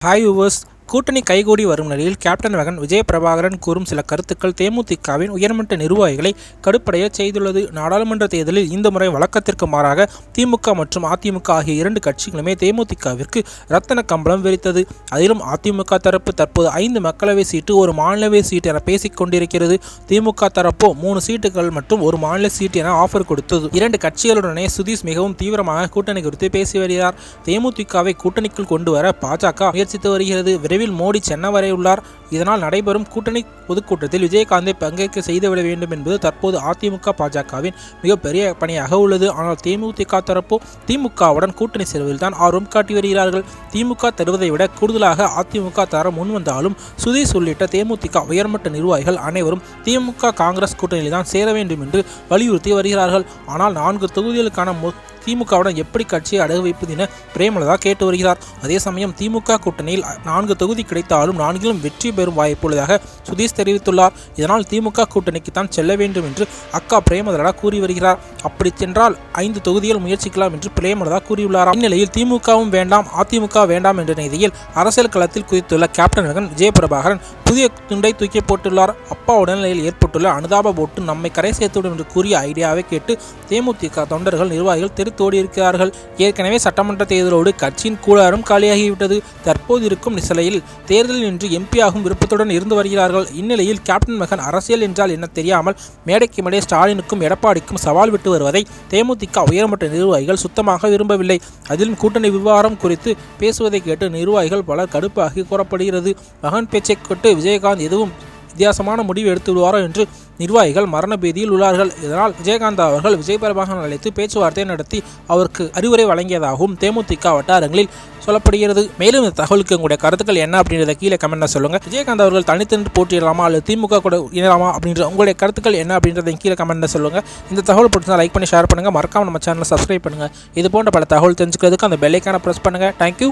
Hi viewers கூட்டணி கைகூடி வரும் நிலையில் கேப்டன் மகன் விஜய பிரபாகரன் கூறும் சில கருத்துக்கள் தேமுதிகவின் உயர்மட்ட நிர்வாகிகளை கடுப்படைய செய்துள்ளது. நாடாளுமன்ற தேர்தலில் இந்த முறை வழக்கத்திற்கு மாறாக திமுக மற்றும் அதிமுக ஆகிய இரண்டு கட்சிகளுமே தேமுதிகவிற்கு ரத்தன கம்பளம் விரித்தது அதிலும் அதிமுக தரப்பு தற்போது ஐந்து மக்களவை சீட்டு ஒரு மாநிலவை சீட்டு என பேசிக் கொண்டிருக்கிறது திமுக தரப்போ மூணு சீட்டுகள் மற்றும் ஒரு மாநில சீட்டு என ஆஃபர் கொடுத்தது. இரண்டு கட்சிகளுடனே சுதீஷ் மிகவும் தீவிரமாக கூட்டணி குறித்து பேசி வருகிறார். தேமுதிகவை கூட்டணிக்குள் கொண்டு வர பாஜக முயற்சித்து வருகிறது. விரைவில் விரைவில் மோடி சென்னை வரை உள்ளார். இதனால் நடைபெறும் கூட்டணி பொதுக்கூட்டத்தில் விஜயகாந்தை பங்கேற்க செய்துவிட வேண்டும் என்பது தற்போது அதிமுக பாஜகவின் மிகப்பெரிய பணியாக உள்ளது. ஆனால் தேமுதிக தரப்போ திமுகவுடன் கூட்டணி செல்வதில் தான் ஆர்வம் காட்டி வருகிறார்கள். திமுக தருவதை விட கூடுதலாக அதிமுக தர முன்வந்தாலும் சுதீஷ் உள்ளிட்ட தேமுதிக உயர்மட்ட நிர்வாகிகள் அனைவரும் திமுக காங்கிரஸ் கூட்டணியில் தான் சேர வேண்டும் என்று வலியுறுத்தி வருகிறார்கள். ஆனால் நான்கு தொகுதிகளுக்கான திமுகவுடன் எப்படி கட்சியை அடகு வைப்பது என பிரேமலதா கேட்டு வருகிறார். அதே சமயம் திமுக கூட்டணியில் நான்கு தொகுதி கிடைத்தாலும் நான்கிலும் வெற்றி பெறும் வாய்ப்புள்ளதாக சுதீஷ் தெரிவித்துள்ளார். இதனால் திமுக கூட்டணிக்கு தான் செல்ல வேண்டும் என்று அக்கா பிரேமலதா கூறி வருகிறார். அப்படி சென்றால் ஐந்து தொகுதிகள் முயற்சிக்கலாம் என்று பிரேமலதா கூறியுள்ளார் இந்நிலையில் திமுகவும் வேண்டாம் அதிமுக வேண்டாம் என்ற நிதியில் அரசியல் களத்தில் குதித்துள்ள கேப்டன் மகன் விஜயபிரபாகரன் புதிய துண்டை தூக்கி போட்டுள்ளார். அப்பா உடல்நிலையில் ஏற்பட்டுள்ள அனுதாப போட்டு நம்மை கரை சேர்த்துவிடும் என்று கூறிய ஐடியாவை கேட்டு தேமுதிக தொண்டர்கள் நிர்வாகிகள் தெரித்தோடி இருக்கிறார்கள். ஏற்கனவே சட்டமன்ற தேர்தலோடு கட்சியின் கூடாரம் காலியாகிவிட்டது. தற்போது இருக்கும் நிலையில் தேர்தலில் நின்று எம்பியாகும் விருப்பத்துடன் இருந்து வருகிறார்கள். இந்நிலையில் கேப்டன் மகன் அரசியல் என்றால் என்ன தெரியாமல் மேடைக்கு மேடை ஸ்டாலினுக்கும் எடப்பாடிக்கும் சவால் விட்டு வருவதை தேமுதிக உயர்மட்ட நிர்வாகிகள் சுத்தமாக விரும்பவில்லை. அதிலும் கூட்டணி விவகாரம் குறித்து பேசுவதை கேட்டு நிர்வாகிகள் பலர் கடுப்பாகி கூறப்படுகிறது. மகன் பேச்சை கேட்டு விஜயகாந்த் எதுவும் வித்தியாசமான முடிவு எடுத்து விடுவாரோ என்று நிர்வாகிகள் மரண பீதியில் உள்ளார்கள். இதனால் விஜயகாந்த் அவர்கள் விஜய் பிரபாகரன் அழைத்து பேச்சுவார்த்தை நடத்தி அவருக்கு அறிவுரை வழங்கியதாகவும் தேமுதிக வட்டாரங்களில் சொல்லப்படுகிறது. மேலும் இந்த தகவலுக்கு உங்களுடைய கருத்துக்கள் என்ன அப்படின்றத கீழே கமெண்ட்ல சொல்லுங்க. விஜயகாந்த் அவர்கள் தனித்தனித்து போட்டியிடலாமா அல்லது திமுக கூட இணையலாமா அப்படின்ற உங்களுடைய கருத்துக்கள் என்ன அப்படின்றத கீழே கமெண்ட்ல சொல்லுங்க. இந்த தகவல் பிடிச்சா லைக் பண்ணி ஷேர் பண்ணுங்க. மறக்காம நம்ம சேனலை சப்ஸ்கிரைப் பண்ணுங்க. இது போன்ற பல தகவல் தெரிஞ்சுக்கிறதுக்கு அந்த பெல்லைக்கான ப்ரெஸ் பண்ணுங்க. தேங்க்யூ